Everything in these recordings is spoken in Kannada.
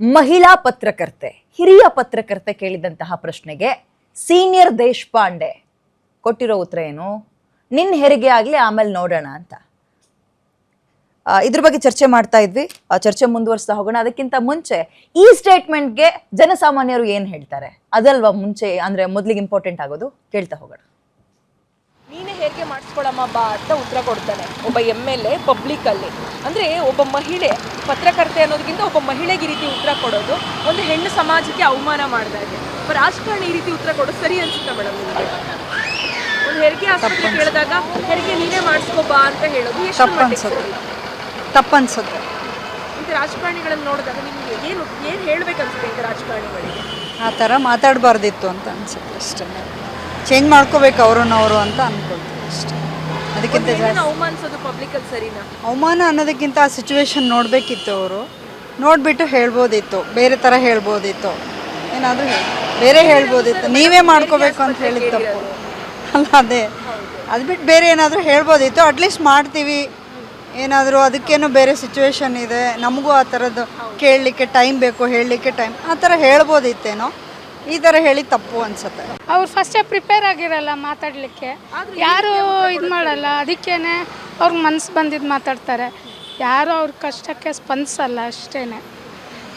ಮಹಿಳಾ ಪತ್ರಕರ್ತೆ, ಹಿರಿಯ ಪತ್ರಕರ್ತೆ ಕೇಳಿದಂತಹ ಪ್ರಶ್ನೆಗೆ ಸೀನಿಯರ್ ದೇಶಪಾಂಡೆ ಕೊಟ್ಟಿರೋ ಉತ್ತರ ಏನು? ನಿನ್ನ ಹೆರಿಗೆ ಆಗಲಿ ಆಮೇಲೆ ನೋಡೋಣ ಅಂತ. ಇದ್ರ ಬಗ್ಗೆ ಚರ್ಚೆ ಮಾಡ್ತಾ ಇದ್ವಿ. ಆ, ಚರ್ಚೆ ಮುಂದುವರಿಸ್ತಾ ಹೋಗೋಣ. ಅದಕ್ಕಿಂತ ಮುಂಚೆ ಈ ಸ್ಟೇಟ್ಮೆಂಟ್ಗೆ ಜನಸಾಮಾನ್ಯರು ಏನು ಹೇಳ್ತಾರೆ? ಅದಲ್ವಾ ಮುಂಚೆ, ಅಂದ್ರೆ ಮೊದಲಿಗೆ ಇಂಪಾರ್ಟೆಂಟ್ ಆಗೋದು? ಕೇಳ್ತಾ ಹೋಗೋಣ. ನೀನೇ ಹೇಗೆ ಮಾಡಿಸ್ಕೊಳಮ್ಮ ಬಾ ಅಂತ ಉತ್ತರ ಕೊಡ್ತಾನೆ. ಒಬ್ಬ ಎಂ ಎಲ್ ಎ ಪಬ್ಲಿಕ್ಕಲ್ಲಿ ಅಂದರೆ ಒಬ್ಬ ಮಹಿಳೆ ಪತ್ರಕರ್ತೆ ಅನ್ನೋದಕ್ಕಿಂತ ಒಬ್ಬ ಮಹಿಳೆಗೆ ಈ ರೀತಿ ಉತ್ತರ ಕೊಡೋದು ಒಂದು ಹೆಣ್ಣು ಸಮಾಜಕ್ಕೆ ಅವಮಾನ ಮಾಡಿದಾಗೆ ಒಬ್ಬ ರಾಜಕಾರಣಿ ಈ ರೀತಿ ಉತ್ತರ ಕೊಡೋದು ಸರಿ ಅನ್ಸುತ್ತಾ ಮೇಡಮ್ ನಿಮಗೆ? ಒಂದು ಹೆರಿಗೆ ಆಸ್ಪತ್ರೆ ಕೇಳಿದಾಗ ಹೆರಿಗೆ ನೀನೇ ಮಾಡಿಸ್ಕೋ ಬಾ ಅಂತ ಹೇಳೋದು ಎಷ್ಟು ತಪ್ಪನ್ಸುತ್ತೆ. ಇಂಥ ರಾಜಕಾರಣಿಗಳನ್ನು ನೋಡಿದಾಗ ನಿಮಗೆ ಏನು ಏನು ಹೇಳ್ಬೇಕನ್ಸುತ್ತೆ ಇಂಥ ರಾಜಕಾರಣಿಗಳಿಗೆ? ಆ ಥರ ಮಾತಾಡಬಾರ್ದಿತ್ತು ಅಂತ ಅನ್ಸುತ್ತೆ ಅಷ್ಟೇ. ಚೇಂಜ್ ಮಾಡ್ಕೋಬೇಕು ಅವ್ರನ್ನವರು ಅಂತ ಅನ್ಕೊಳ್ತೀವಿ ಅಷ್ಟೇ. ಅದಕ್ಕಿಂತ ಒಂದು ಹೆಣ್ಣನ್ನ ಜಾಸ್ತಿ. ಅವಮಾನಿಸೋದು ಪಬ್ಲಿಕಲ್ಲಿ ಸರಿನಾ? ಅವಮಾನ ಅನ್ನೋದಕ್ಕಿಂತ ಆ ಸಿಚುವೇಶನ್ ನೋಡಬೇಕಿತ್ತು ಅವರು. ನೋಡಿಬಿಟ್ಟು ಹೇಳ್ಬೋದಿತ್ತು. ಬೇರೆ ಥರ ಹೇಳ್ಬೋದಿತ್ತು. ಏನಾದರೂ ಬೇರೆ ಹೇಳ್ಬೋದಿತ್ತು. ನೀವೇ ಮಾಡ್ಕೋಬೇಕು ಅಂತ ಹೇಳಿದ ತಪ್ಪು. ಅಲ್ಲ ಅದೇ. ಅದು ಬಿಟ್ಟು ಬೇರೆ ಏನಾದರೂ ಹೇಳ್ಬೋದಿತ್ತು. ಅಟ್ಲೀಸ್ಟ್ ಮಾಡ್ತೀವಿ. ಏನಾದರೂ ಅದಕ್ಕೇನು ಬೇರೆ ಸಿಚುವೇಶನ್ ಇದೆ. ನಮಗೂ ಆ ಥರದ್ದು ಕೇಳಲಿಕ್ಕೆ ಟೈಮ್ ಬೇಕು ಹೇಳಲಿಕ್ಕೆ ಟೈಮ್ ಆ ಥರ ಹೇಳ್ಬೋದಿತ್ತೇನೋ. ಈ ಥರ ಹೇಳಿ ತಪ್ಪು ಅನ್ಸುತ್ತೆ. ಅವ್ರು ಫಸ್ಟೇ ಪ್ರಿಪೇರ್ ಆಗಿರಲ್ಲ ಮಾತಾಡಲಿಕ್ಕೆ. ಯಾರು ಇದು ಮಾಡಲ್ಲ. ಅದಕ್ಕೇನೆ ಅವ್ರಿಗೆ ಮನ್ಸು ಬಂದಿದ್ದು ಮಾತಾಡ್ತಾರೆ. ಯಾರು ಅವ್ರ ಕಷ್ಟಕ್ಕೆ ಸ್ಪಂದಿಸಲ್ಲ ಅಷ್ಟೇ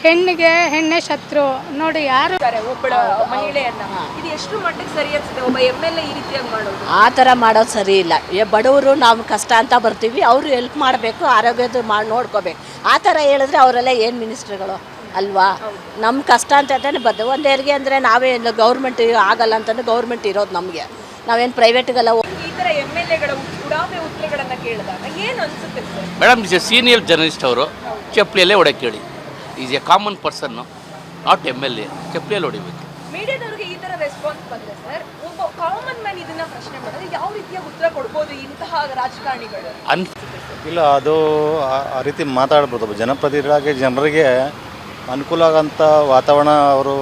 ಹೆಣ್ಣಿಗೆ ಹೆಣ್ಣೆ ಶತ್ರು. ನೋಡಿ ಯಾರು ಇದ್ದಾರೆ ಒಬ್ಬಳ ಮಹಿಳೆಯನ್ನ. ಇದು ಎಷ್ಟು ಮಟ್ಟಿಗೆ ಸರಿ ಅನ್ಸುತ್ತೆ? ಒಬ್ಬ ಎಂ ಎಲ್ ಎ ಈ ರೀತಿಯಾಗಿ ಮಾಡೋದು. ಆ ಥರ ಮಾಡೋದು ಸರಿ ಇಲ್ಲ. ಏ ಬಡವರು ನಾವು ಕಷ್ಟ ಅಂತ ಬರ್ತೀವಿ. ಅವರು ಹೆಲ್ಪ್ ಮಾಡಬೇಕು ಆರೋಗ್ಯದ ಮಾಡಿ ನೋಡ್ಕೋಬೇಕು. ಆ ಥರ ಹೇಳಿದ್ರೆ ಅವರೆಲ್ಲ ಏನು ಮಿನಿಸ್ಟ್ರುಗಳು ಅಲ್ವಾ? ನಮ್ಮ ಕಷ್ಟ ಅಂತ ಅಂತಾನೆ ಬದ್ದು ಒಂದು ಹೆರಿಗೆ ಅಂದರೆ ನಾವೇ ಗೌರ್ಮೆಂಟ್ ಆಗಲ್ಲ ಅಂತಂದ್ರೆ ಗೌರ್ಮೆಂಟ್ ಇರೋದು ನಮಗೆ. ನಾವೇನು ಪ್ರೈವೇಟ್ಗೆಲ್ಲ ಈ ತರ ಎಂ ಎಲ್ ಎಗಳ ಉಡಾಫೆ ಉತ್ತರಗಳನ್ನ ಕೇಳಿದಾಗ ಏನು ಅನ್ಸುತ್ತೆ sir? Madam is a senior journalist ಅವರು. ಚಪ್ಪಲಿಯಲ್ಲೇ ಹೊಡಕ್ಕೆ ಹೇಳಿ is a common person not M L A ಚಪ್ಪಲಿಯಲ್ಲಿ ಹೊಡಿಬೇಕು. ಮೀಡಿಯಾದವ್ರಿಗೆ ಈ ತರ ರೆಸ್ಪಾನ್ಸ್ ಬಂದ್ರೆ ಸರ್ ಒಬ್ಬ ಕಾಮನ್ ಮ್ಯಾನ್ ಇದನ್ನ ಪ್ರಶ್ನೆ ಮಾಡಿದ್ರೆ ಯಾವ ರೀತಿಯ ಉತ್ತರ ಕೊಡ್ಬೋದು ಇಂತಹ ರಾಜಕಾರಣಿಗಳು? ಅನ್ ಇಲ್ಲ ಅದು ಆ- ಆ ರೀತಿ ಮಾತಾಡ್ಬೋದು. ಜನಪ್ರತಿನಿಧಿಗಳಾಗಿ ಜನರಿಗೆ ಅನುಕೂಲ ಆಗೋಂಥ ವಾತಾವರಣ ಅವರು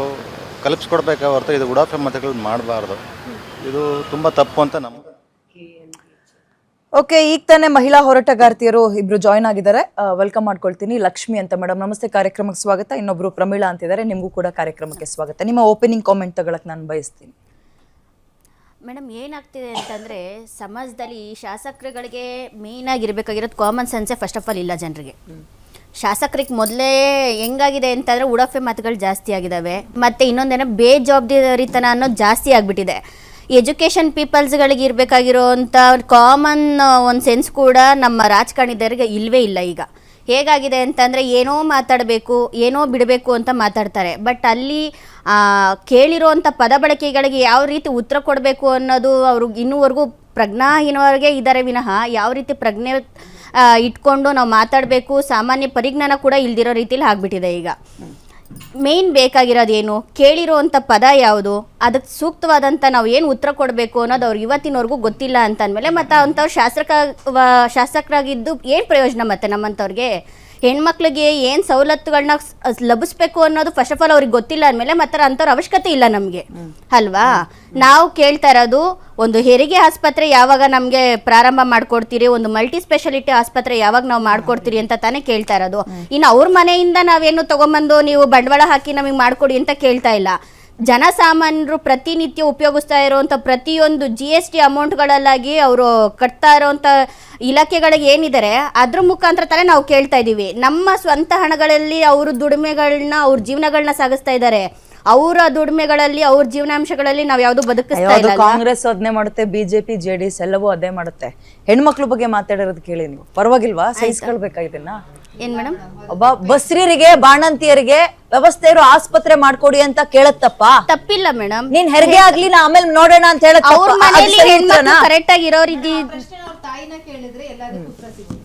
ಕಲ್ಪಿಸ್ಕೊಡ್ಬೇಕೆ ಹೊರತು ಇದು ಉಡಾಫೆ ಮತಗಳು ಮಾಡಬಾರ್ದು. ಇದು ತುಂಬ ತಪ್ಪು ಅಂತ ನಮ್ಮ ಓಕೆ ಈಗ ತಾನೇ ಮಹಿಳಾ ಹೋರಾಟಗಾರ್ತಿಯರು ಇಬ್ರು ಜಾಯ್ನ್ ಆಗಿದ್ದಾರೆ. ವೆಲ್ಕಮ್ ಮಾಡ್ಕೊಳ್ತೀನಿ. ಲಕ್ಷ್ಮಿ ಅಂತ ಮೇಡಮ್ ನಮಸ್ತೆ ಕಾರ್ಯಕ್ರಮಕ್ಕೆ ಸ್ವಾಗತ. ಇನ್ನೊಬ್ರು ಪ್ರಮೀಳಾ ಅಂತಿದ್ದಾರೆ. ನಿಮಗೂ ಕೂಡ ಕಾರ್ಯಕ್ರಮಕ್ಕೆ ಸ್ವಾಗತ. ನಿಮ್ಮ ಓಪನಿಂಗ್ ಕಾಮೆಂಟ್ ತಗೊಳಕ್ ನಾನು ಬಯಸ್ತೀನಿ. ಮೇಡಮ್ ಏನಾಗ್ತಿದೆ ಅಂತಂದರೆ ಸಮಾಜದಲ್ಲಿ ಶಾಸಕರುಗಳಿಗೆ ಮೇಯ್ನಾಗಿರಬೇಕಾಗಿರೋದು ಕಾಮನ್ ಸೆನ್ಸೇ ಫಸ್ಟ್ ಆಫ್ ಆಲ್ ಇಲ್ಲ ಜನರಿಗೆ. ಶಾಸಕರಿಗೆ ಮೊದಲೇ ಹೆಂಗಾಗಿದೆ ಅಂತಂದರೆ ಉಡಫೆ ಮಾತುಗಳು ಜಾಸ್ತಿ ಆಗಿದ್ದಾವೆ ಮತ್ತು ಇನ್ನೊಂದೇನೋ ಬೇಜವಾಬ್ದಾರಿತನ ಅನ್ನೋದು ಜಾಸ್ತಿ ಆಗಿಬಿಟ್ಟಿದೆ. ಎಜುಕೇಷನ್ ಪೀಪಲ್ಸ್ಗಳಿಗೆ ಇರಬೇಕಾಗಿರೋವಂಥ ಕಾಮನ್ ಒಂದು ಸೆನ್ಸ್ ಕೂಡ ನಮ್ಮ ರಾಜಕಾರಣಿದರಿಗೆ ಇಲ್ಲವೇ ಇಲ್ಲ ಈಗ. ಹೇಗಾಗಿದೆ ಅಂತಂದರೆ ಏನೋ ಮಾತಾಡಬೇಕು, ಏನೋ ಬಿಡಬೇಕು ಅಂತ ಮಾತಾಡ್ತಾರೆ. ಬಟ್ ಅಲ್ಲಿ ಕೇಳಿರುವಂಥ ಪದ ಬಳಕೆಗಳಿಗೆ ಯಾವ ರೀತಿ ಉತ್ತರ ಕೊಡಬೇಕು ಅನ್ನೋದು ಅವರು ಇನ್ನೂವರೆಗೂ ಪ್ರಜ್ಞಾಹೀನವರೆಗೆ ಇದ್ದಾರೆ ವಿನಃ ಯಾವ ರೀತಿ ಪ್ರಜ್ಞೆ ಇಟ್ಕೊಂಡು ನಾವು ಮಾತಾಡಬೇಕು. ಸಾಮಾನ್ಯ ಪರಿಜ್ಞಾನ ಕೂಡ ಇಲ್ದಿರೋ ರೀತಿಲಿ ಆಗ್ಬಿಟ್ಟಿದೆ ಈಗ. ಮೇನ್ ಬೇಕಾಗಿರೋದು ಏನು? ಕೇಳಿರೋವಂಥ ಪದ ಯಾವುದು? ಅದಕ್ಕೆ ಸೂಕ್ತವಾದಂಥ ನಾವು ಏನು ಉತ್ತರ ಕೊಡಬೇಕು ಅನ್ನೋದು ಅವ್ರಿಗೆ ಇವತ್ತಿನವರೆಗೂ ಗೊತ್ತಿಲ್ಲ ಅಂತ ಅಂದಮೇಲೆ ಮತ್ತು ಅಂಥವ್ರು ಶಾಸಕ ಶಾಸಕರಾಗಿದ್ದು ಏನು ಪ್ರಯೋಜನ ಮತ್ತೆ ನಮ್ಮಂಥವ್ರಿಗೆ? ಹೆಣ್ಮಕ್ಳಿಗೆ ಏನು ಸವಲತ್ತುಗಳನ್ನ ಲಭಿಸ್ಬೇಕು ಅನ್ನೋದು ಫಸ್ಟ್ ಆಫ್ ಆಲ್ ಅವ್ರಿಗೆ ಗೊತ್ತಿಲ್ಲ ಅಂದ್ಮೇಲೆ ಮತ್ತೆ ಅಂಥವ್ರ ಅವಶ್ಯಕತೆ ಇಲ್ಲ ನಮಗೆ. ಅಲ್ವಾ? ನಾವು ಕೇಳ್ತಾ ಇರೋದು ಒಂದು ಹೆರಿಗೆ ಆಸ್ಪತ್ರೆ ಯಾವಾಗ ನಮಗೆ ಪ್ರಾರಂಭ ಮಾಡ್ಕೊಡ್ತೀರಿ, ಒಂದು ಮಲ್ಟಿ ಸ್ಪೆಷಾಲಿಟಿ ಆಸ್ಪತ್ರೆ ಯಾವಾಗ ನಾವು ಮಾಡ್ಕೊಡ್ತೀರಿ ಅಂತ ತಾನೇ ಕೇಳ್ತಾ ಇರೋದು. ಇನ್ನು ಅವ್ರ ಮನೆಯಿಂದ ನಾವೇನು ತಗೊಂಬಂದು ನೀವು ಬಂಡವಾಳ ಹಾಕಿ ನಮಗೆ ಮಾಡ್ಕೊಡಿ ಅಂತ ಕೇಳ್ತಾ ಇಲ್ಲ. ಜನಸಾಮಾನ್ಯರು ಪ್ರತಿನಿತ್ಯ ಉಪಯೋಗಿಸ್ತಾ ಇರುವಂಥ ಪ್ರತಿಯೊಂದು ಜಿ ಎಸ್ ಟಿ ಅಮೌಂಟ್ಗಳಲ್ಲಾಗಿ ಅವರು ಕಟ್ತಾ ಇರೋವಂಥ ಇಲಾಖೆಗಳಿಗೆ ಏನಿದ್ದಾರೆ ಅದ್ರ ಮುಖಾಂತರ ತಾನೇ ನಾವು ಕೇಳ್ತಾ ಇದ್ದೀವಿ. ನಮ್ಮ ಸ್ವಂತ ಹಣಗಳಲ್ಲಿ ಅವರು ದುಡಿಮೆಗಳನ್ನ ಅವ್ರ ಜೀವನಗಳನ್ನ ಸಾಗಿಸ್ತಾ ಇದ್ದಾರೆ. ಅವರ ದುಡಿಮೆಗಳಲ್ಲಿ ಅವ್ರ ಜೀವನಾಂಶಗಳಲ್ಲಿ ನಾವು ಯಾವುದು ಬದುಕಿಸ್ತಾ ಇಲ್ಲ? ಕಾಂಗ್ರೆಸ್ ಅದನ್ನೇ ಮಾಡುತ್ತೆ ಬಿಜೆಪಿ ಜೆಡಿಎಸ್ ಎಲ್ಲವೂ ಅದೇ ಮಾಡುತ್ತೆ. ಹೆಣ್ಮಕ್ಳ ಬಗ್ಗೆ ಮಾತಾಡಿರೋದು ಕೇಳಿ ನೀವು. ಪರವಾಗಿಲ್ವಾ? ಸಹಿಸ್ಕೊಳ್ಬೇಕಾ ಇದನ್ನ? ಏನ್ ಮೇಡಮ್ ಒಬ್ಬ ಬಸ್ರಿರಿಗೆ ಬಾಣಂತಿಯರಿಗೆ ವ್ಯವಸ್ಥೆ ಇರೋ ಆಸ್ಪತ್ರೆ ಮಾಡ್ಕೊಡಿ ಅಂತ ಕೇಳತ್ತಪ್ಪ. ತಪ್ಪಿಲ್ಲ ಮೇಡಮ್ ನೀನ್ ಹೆರಿಗೆ ಆಗ್ಲಿ ನಾ ಆಮೇಲೆ ನೋಡೋಣ ಅಂತ ಹೇಳತ್ತಪ್ಪ. ಅವ್ರ ಮನೇಲಿ ಹೆಣ್ಮಕ್ಳು? ಕರೆಕ್ಟ್ ಆಗಿ ಇರೋರು ಇದ್ದಿ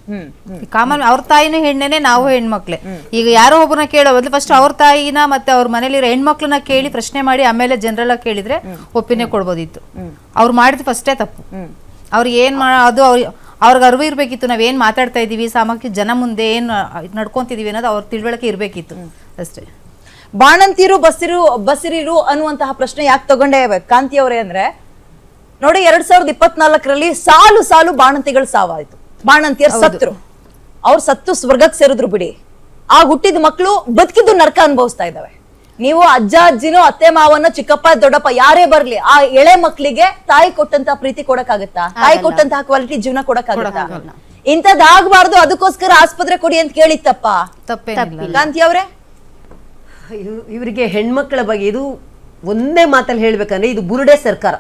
ಹ್ಮ್ ಹ್ಮ್. ಕಾಮನ್ ಅವ್ರ ತಾಯಿನ ಹೆಣ್ಣೇನೆ ನಾವು ಹೆಣ್ಮಕ್ಳೆ. ಈಗ ಯಾರೋ ಒಬ್ಬರನ್ನ ಕೇಳೋ ಬದಲು ಫಸ್ಟ್ ಅವ್ರ ತಾಯಿನ ಮತ್ತೆ ಅವ್ರ ಮನೇಲಿರೋ ಹೆಣ್ಮಕ್ಳನ್ನ ಕೇಳಿ ಪ್ರಶ್ನೆ ಮಾಡಿ ಆಮೇಲೆ ಜನರಲ್ ಆಗಿ ಕೇಳಿದ್ರೆ ಒಪ್ಪಿನೇ ಕೊಡ್ಬೋದಿತ್ತು. ಅವ್ರು ಮಾಡಿದ ಫಸ್ಟೇ ತಪ್ಪು. ಅವ್ರು ಏನ್ ಮಾಡ ಅದು ಅವ್ರ ಅವ್ರಿಗೆ ಅರಿವು ಇರಬೇಕಿತ್ತು. ನಾವು ಏನು ಮಾತಾಡ್ತಾ ಇದೀವಿ ಸಾಮಾಜಿಕ ಜನ ಮುಂದೆ ಏನು ನಡ್ಕೊತಿದ್ದೀವಿ ಅನ್ನೋದು ಅವ್ರ ತಿಳುವಳಿಕೆ ಇರಬೇಕಿತ್ತು. ಅಷ್ಟೇ. ಬಾಣಂತಿರು ಬಸ್ಸಿರು ಬಸ್ಸಿರಿರು ಅನ್ನುವಂತಹ ಪ್ರಶ್ನೆ ಯಾಕೆ ತಗೊಂಡೇ ಕಾಂತಿ ಅವರೇ ಅಂದ್ರೆ ನೋಡಿ ಎರಡ್ ಸಾವಿರದ ಇಪ್ಪತ್ನಾಲ್ಕರಲ್ಲಿ ಸಾಲು ಸಾಲು ಬಾಣಂತಿಗಳು ಸಾವಾಯ್ತು. ಬಾಣಂತಿಯರು ಸತ್ರು. ಅವ್ರು ಸತ್ತು ಸ್ವರ್ಗಕ್ಕೆ ಸೇರಿದ್ರು ಬಿಡಿ. ಆ ಹುಟ್ಟಿದ ಮಕ್ಕಳು ಬದುಕಿದ್ದು ನರಕ ಅನುಭವಿಸ್ತಾ ಇದಾವೆ ನೀವು ಅಜ್ಜ ಅಜ್ಜಿನೂ ಅತ್ತೆ ಮಾವನ ಚಿಕ್ಕಪ್ಪ ದೊಡ್ಡಪ್ಪ ಯಾರೇ ಬರ್ಲಿ ಆ ಎಳೆ ಮಕ್ಕಳಿಗೆ ತಾಯಿ ಕೊಟ್ಟಂತ ಪ್ರೀತಿ ಕೊಡಕ್ಕಾಗತ್ತಾ? ತಾಯಿ ಕೊಟ್ಟಂತಹ ಕ್ವಾಲಿಟಿ ಜೀವನ ಕೊಡಕ್ಕಾಗತ್ತಾ? ಇಂಥದ್ದಾಗಬಾರ್ದು ಅದಕ್ಕೋಸ್ಕರ ಆಸ್ಪತ್ರೆ ಕೊಡಿ ಅಂತ ಕೇಳಿತ್ತಪ್ಪ ತಪ್ಪೇನಿಲ್ಲ. ಕಾಂತಿ ಅವ್ರೆ? ಇವ್- ಇವರಿಗೆ ಹೆಣ್ಮಕ್ಳ ಬಗ್ಗೆ ಇದು ಒಂದೇ ಮಾತಲ್ಲಿ ಹೇಳ್ಬೇಕಂದ್ರೆ ಇದು ಬುರುಡೆ ಸರ್ಕಾರ.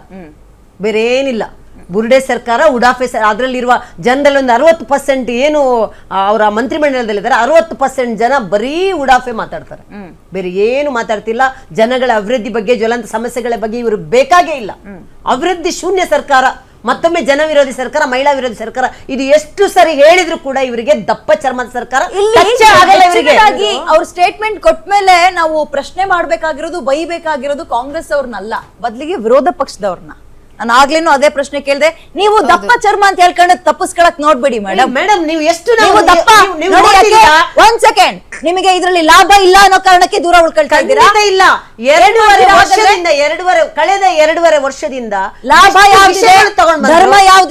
ಬೇರೆ ಏನಿಲ್ಲ ಬುರುಡೆ ಸರ್ಕಾರ ಉಡಾಫೆ ಸರ್ ಅದರಲ್ಲಿರುವ ಜನರಲ್ಲಿ ಒಂದು ಅರವತ್ತು ಪರ್ಸೆಂಟ್ ಏನು ಅವರ ಮಂತ್ರಿಮಂಡಲದಲ್ಲಿದ್ದಾರೆ ಅರವತ್ತು ಪರ್ಸೆಂಟ್ ಜನ ಬರೀ ಉಡಾಫೆ ಮಾತಾಡ್ತಾರೆ. ಬೇರೆ ಏನು ಮಾತಾಡ್ತಿಲ್ಲ. ಜನಗಳ ಅಭಿವೃದ್ಧಿ ಬಗ್ಗೆ ಜ್ವಲಂತ ಸಮಸ್ಯೆಗಳ ಬಗ್ಗೆ ಇವರು ಬೇಕಾಗೇ ಇಲ್ಲ. ಅಭಿವೃದ್ಧಿ ಶೂನ್ಯ ಸರ್ಕಾರ ಮತ್ತೊಮ್ಮೆ ಜನ ವಿರೋಧಿ ಸರ್ಕಾರ ಮಹಿಳಾ ವಿರೋಧಿ ಸರ್ಕಾರ ಇದು ಎಷ್ಟು ಸರಿ ಹೇಳಿದ್ರು ಕೂಡ ಇವರಿಗೆ ದಪ್ಪ ಚರ್ಮದ ಸರ್ಕಾರ ಅವ್ರ ಸ್ಟೇಟ್ಮೆಂಟ್ ಕೊಟ್ಮೇಲೆ ನಾವು ಪ್ರಶ್ನೆ ಮಾಡ್ಬೇಕಾಗಿರೋದು ಬೈಬೇಕಾಗಿರೋದು ಕಾಂಗ್ರೆಸ್ ಅವ್ರನ್ನಲ್ಲ. ಬದಲಿಗೆ ವಿರೋಧ ಪಕ್ಷದವ್ರನ್ನ. ನಾನು ಆಗ್ಲೇನು ಅದೇ ಪ್ರಶ್ನೆ ಕೇಳಿದೆ ನೀವು ದಪ್ಪ ಚರ್ಮ ಅಂತ ಹೇಳ್ಕೊಂಡು ತಪ್ಪಿಸ್ಕೊಳಕ್ ನೋಡ್ಬೇಡಿ ಮೇಡಮ್ ಮೇಡಮ್ ನೀವು ಎಷ್ಟು ನೀವು ದಪ್ಪ? ಒಂದ್ ಸೆಕೆಂಡ್. ನಿಮಗೆ ಇದರಲ್ಲಿ ಲಾಭ ಇಲ್ಲ ಅನ್ನೋ ಕಾರಣಕ್ಕೆ ದೂರ ಉಳ್ಕೊಳ್ತಾ ಇದ್ದೀರಾ? ಇಲ್ಲ. ಎರಡೂವರೆ ವರ್ಷದಿಂದ ಎರಡೂವರೆ ಕಳೆದ ಎರಡೂವರೆ ವರ್ಷದಿಂದ ಲಾಭ ಯಾವ ಧರ್ಮ ಯಾವ್ದು